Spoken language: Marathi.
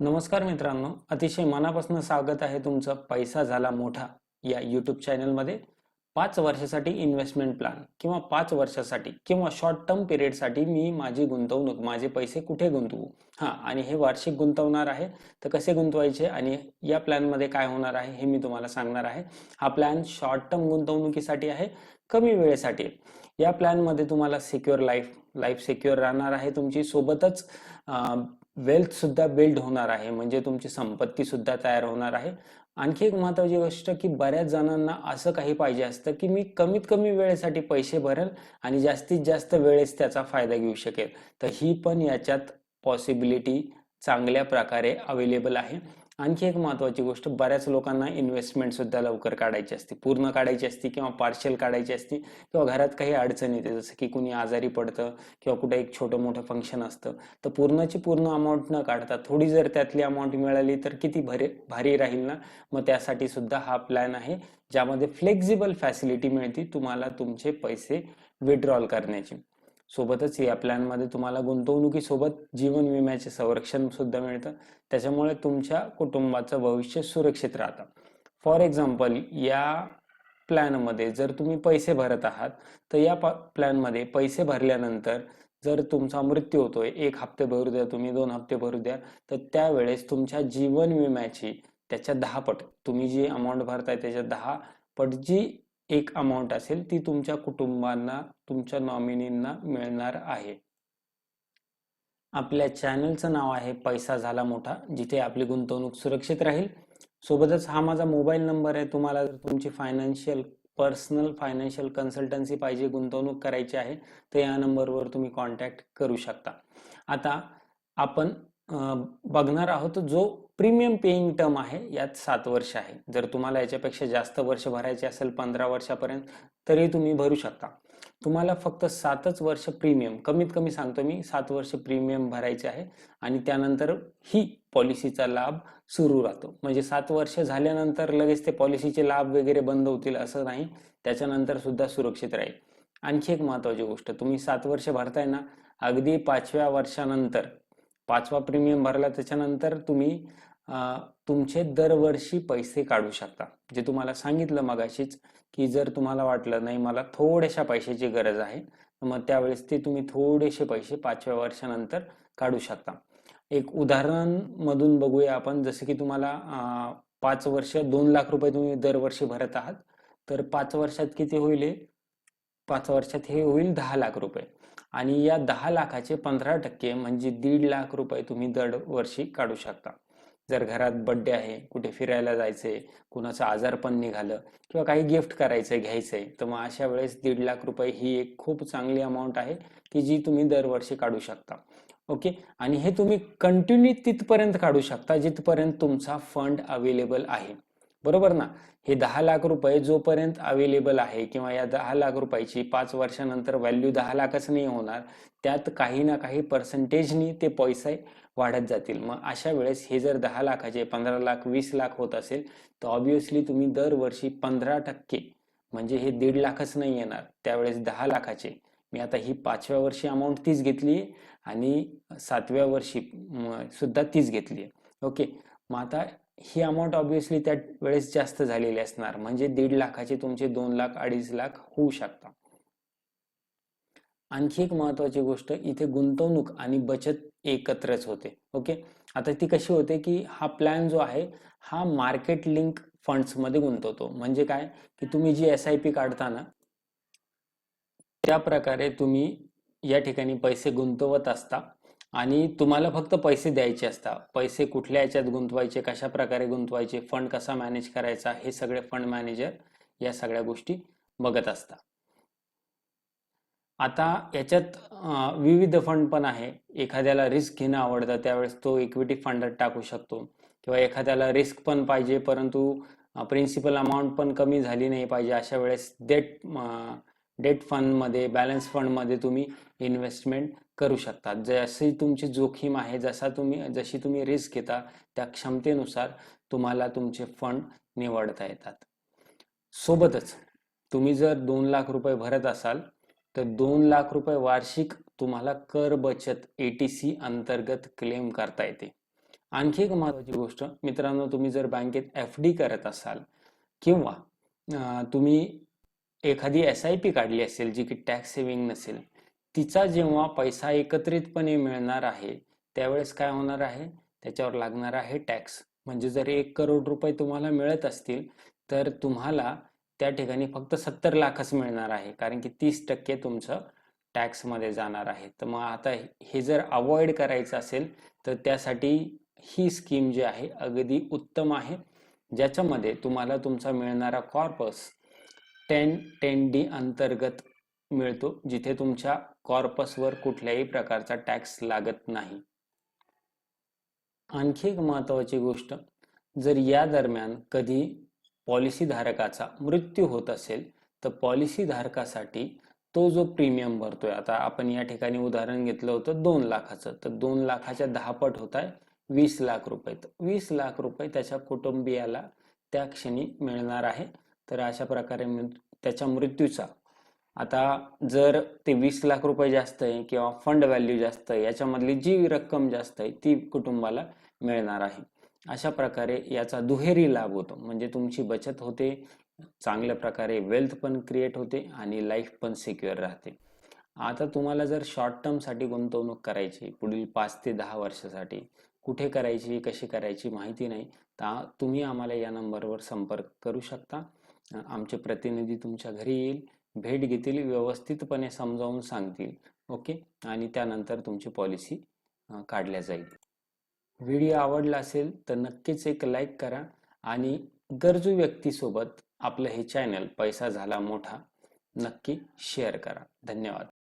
नमस्कार मित्रांनो अतिशय मनापासून स्वागत आहे तुमचं पैसा झाला मोठा या यूट्यूब चॅनलमध्ये पाच वर्षासाठी इन्व्हेस्टमेंट प्लॅन किंवा पाच वर्षासाठी किंवा शॉर्ट टर्म पिरियडसाठी मी माझी गुंतवणूक माझे पैसे कुठे गुंतवू? हां आणि हे वार्षिक गुंतवणार आहे तर कसे गुंतवायचे आणि या प्लॅनमध्ये काय होणार आहे हे मी तुम्हाला सांगणार आहे. हा प्लॅन शॉर्ट टर्म गुंतवणुकीसाठी आहे कमी वेळेसाठी. या प्लॅनमध्ये तुम्हाला सिक्युअर लाईफ लाईफ सिक्युअर राहणार आहे तुमची. सोबतच वेल्थ सुद्धा बिल्ड होणार आहे. म्हणजे तुमची संपत्ती सुद्धा तयार होणार आहे. आणखी एक महत्वाची गोष्ट की बऱ्याच जणांना असं काही पाहिजे असतं की मी कमीत कमी वेळेसाठी पैसे भरेल आणि जास्तीत जास्त वेळेस त्याचा फायदा घेऊ शकेल. तर ही पण याच्यात पॉसिबिलिटी चांगल्या प्रकारे अवेलेबल आहे. आणखी एक महत्वाची गोष्ट बऱ्याच लोकांना इन्व्हेस्टमेंट सुद्धा लवकर काढायची असते. पूर्ण काढायची असते किंवा पार्शल काढायची असते किंवा घरात काही अडचण येते जसं की कुणी आजारी पडतं किंवा कुठे एक छोटं मोठं फंक्शन असतं तर पूर्णची पूर्ण अमाऊंट न काढता थोडी जर त्यातली अमाऊंट मिळाली तर किती भरे भारी राहील ना? मग त्यासाठी सुद्धा हा प्लॅन आहे ज्यामध्ये फ्लेक्झिबल फॅसिलिटी मिळते तुम्हाला तुमचे पैसे विड्रॉल करण्याची. सोबतच या प्लॅनमध्ये तुम्हाला गुंतवणुकीसोबत जीवन विम्याचे संरक्षण सुद्धा मिळतं. त्याच्यामुळे तुमच्या कुटुंबाचं भविष्य सुरक्षित राहतं. फॉर एक्झाम्पल या प्लॅनमध्ये जर तुम्ही पैसे भरत आहात तर या प्लॅनमध्ये पैसे भरल्यानंतर जर तुमचा मृत्यू होतोय एक हप्ते भरू द्या तुम्ही दोन हप्ते भरू द्या तर त्यावेळेस तुमच्या जीवन विम्याची त्याच्या दहा पट तुम्ही जी अमाऊंट भरताय त्याच्या दहा पट जी एक अमाऊंट असेल ती तुमच्या कुटुंबांना तुमच्या नॉमिनींना मिळणार आहे. आपल्या चॅनलचं नाव आहे पैसा झाला मोठा जिथे आपली गुंतवणूक सुरक्षित राहील. सोबतच हा माझा मोबाईल नंबर आहे तुम्हाला जर तुमची फायनान्शियल पर्सनल फायनान्शियल कन्सल्टन्सी पाहिजे गुंतवणूक करायची आहे तर या नंबरवर तुम्ही कॉन्टॅक्ट करू शकता. आता आपण बघणार आहोत जो प्रीमियम पेईंग टर्म आहे यात सात वर्ष आहे. जर तुम्हाला याच्यापेक्षा जास्त वर्ष भरायचे असेल पंधरा वर्षापर्यंत तरी तुम्ही भरू शकता. तुम्हाला फक्त सातच वर्ष प्रीमियम कमीत कमी सांगतो मी सात वर्ष प्रीमियम भरायचे आहे आणि त्यानंतर ही पॉलिसीचा लाभ सुरू राहतो. म्हणजे सात वर्ष झाल्यानंतर लगेच ते पॉलिसीचे लाभ वगैरे बंद होतील असं नाही त्याच्यानंतर सुद्धा सुरक्षित राहील. आणखी एक महत्वाची गोष्ट तुम्ही सात वर्ष भरताय ना अगदी पाचव्या वर्षानंतर पाचवा प्रीमियम भरला त्याच्यानंतर तुम्ही तुमचे दरवर्षी पैसे काढू शकता. जे तुम्हाला सांगितलं मगाशीच की जर तुम्हाला वाटलं नाही मला थोड्याशा पैशाची गरज आहे मग त्यावेळेस ते तुम्ही थोडेसे पैसे पाचव्या वर्षानंतर काढू शकता. एक उदाहरणमधून बघूया आपण जसं की तुम्हाला पाच वर्ष दोन लाख रुपये तुम्ही दरवर्षी भरत आहात तर पाच वर्षात किती होईल पाच वर्षात हे होईल दहा लाख रुपये. आणि या दहा लाखाचे पंधरा टक्के म्हणजे दीड लाख रुपये तुम्ही दरवर्षी काढू शकता. जर घरात बड्डे आहे कुठे फिरायला जायचंय कुणाचं आजारपण निघालं किंवा काही गिफ्ट करायचंय घ्यायचंय तर मग अशा वेळेस दीड लाख रुपये ही एक खूप चांगली अमाऊंट आहे की जी तुम्ही दरवर्षी काढू शकता. ओके आणि हे तुम्ही कंटिन्यू तिथपर्यंत काढू शकता जिथपर्यंत तुमचा फंड अवेलेबल आहे. बरोबर ना? हे दहा लाख रुपये जोपर्यंत अवेलेबल आहे किंवा या दहा लाख रुपयाची पाच वर्षानंतर व्हॅल्यू दहा लाखच नाही होणार त्यात काही ना काही पर्सेंटेजनी ते पैसे वाढत जातील. मग अशा वेळेस हे जर दहा लाखाचे पंधरा लाख वीस लाख होत असेल तर ऑब्विसली तुम्ही दरवर्षी पंधरा टक्के म्हणजे हे दीड लाखच नाही येणार. त्यावेळेस दहा लाखाचे. मी आता ही पाचव्या वर्षी अमाऊंट तीच घेतली आणि सातव्या वर्षी सुद्धा तीच घेतली ओके मग आता ही अमाऊंट ऑब्विसली त्या वेळेस जास्त झालेली असणार. म्हणजे दीड लाखाचे तुमचे दोन लाख अडीच लाख होऊ शकता आणखी एक महत्वाची गोष्ट इथे गुंतवणूक आणि बचत एकत्रच होते. ओके? आता ती कशी होते की हा प्लॅन जो आहे हा मार्केट लिंक फंड्समध्ये गुंतवतो. म्हणजे काय? की तुम्ही जी एस आय पी काढता त्या प्रकारे तुम्ही या ठिकाणी पैसे गुंतवत असता. आणि तुम्हाला फक्त पैसे द्यायचे असतात. पैसे कुठल्या याच्यात गुंतवायचे कशा प्रकारे गुंतवायचे फंड कसा मॅनेज करायचा हे सगळे फंड मॅनेजर या सगळ्या गोष्टी बघत असतात. आता याच्यात विविध फंड पण आहे. एखाद्याला रिस्क घेणं आवडतं त्यावेळेस तो इक्विटी फंडात टाकू शकतो. किंवा एखाद्याला रिस्क पण पाहिजे परंतु प्रिन्सिपल अमाऊंट पण कमी झाली नाही पाहिजे अशा वेळेस डेट डेट फंडमध्ये बॅलन्स फंडमध्ये तुम्ही इन्व्हेस्टमेंट करू शकता. जशी तुमची जोखीम आहे जसा तुम्ही जशी तुम्ही रिस्क घेता त्या क्षमतेनुसार तुम्हाला तुमचे फंड निवडता येतात. सोबतच तुम्ही जर दोन लाख रुपये भरत असाल तर दोन लाख रुपये वार्षिक तुम्हाला कर बचत एटीसी अंतर्गत क्लेम करता येते. आणखी एक महत्वाची गोष्ट मित्रांनो तुम्ही जर बँकेत एफ डी करत असाल किंवा तुम्ही एखादी एस आय पी काढली असेल जी की टॅक्स सेव्हिंग नसेल तिचा जेव्हा पैसा एकत्रितपणे मिळणार आहे त्यावेळेस काय होणार आहे? त्याच्यावर लागणार आहे टॅक्स. म्हणजे जर एक करोड रुपये तुम्हाला मिळत असतील तर तुम्हाला त्या ठिकाणी फक्त सत्तर लाखच मिळणार आहे. कारण की तीस टक्के तुमचं टॅक्समध्ये जाणार आहे. तर मग आता हे जर अवॉइड करायचं असेल तर त्यासाठी ही स्कीम जी आहे अगदी उत्तम आहे. ज्याच्यामध्ये तुम्हाला तुमचा मिळणारा कॉर्पस टेन टेन डी अंतर्गत मिळतो जिथे तुमच्या कॉर्पसवर कुठल्याही प्रकारचा टॅक्स लागत नाही. आणखी एक महत्वाची गोष्ट जर या दरम्यान कधी पॉलिसी धारकाचा मृत्यू होत असेल तर पॉलिसी धारकासाठी तो जो प्रीमियम भरतोय आता आपण या ठिकाणी उदाहरण घेतलं होतं दोन लाखाचं तर दोन लाखाच्या दहा पट होत आहे वीस लाख रुपये. तर वीस लाख रुपये त्याच्या कुटुंबियाला त्या क्षणी मिळणार आहे. तर अशा प्रकारे त्याच्या मृत्यूचा आता जर ते वीस लाख रुपये जास्त आहे किंवा फंड व्हॅल्यू जास्त आहे याच्यामधली जी रक्कम जास्त आहे ती कुटुंबाला मिळणार आहे. अशा प्रकारे याचा दुहेरी लाभ होतो. म्हणजे तुमची बचत होते चांगल्या प्रकारे वेल्थ पण क्रिएट होते आणि लाईफ पण सिक्युअर राहते. आता तुम्हाला जर शॉर्ट टर्मसाठी गुंतवणूक करायची पुढील पाच ते दहा वर्षासाठी कुठे करायची कशी करायची माहिती नाही तर तुम्ही आम्हाला या नंबरवर संपर्क करू शकता. आमचे प्रतिनिधी तुमच्या घरी येईल. भेट घेतील व्यवस्थितपणे समजावून सांगतील. ओके? आणि त्यानंतर तुमची पॉलिसी काढल्या जाईल. व्हिडिओ आवडला असेल तर नक्कीच एक लाईक करा आणि गरजू व्यक्तीसोबत आपलं हे चॅनल पैसा झाला मोठा नक्की शेअर करा. धन्यवाद.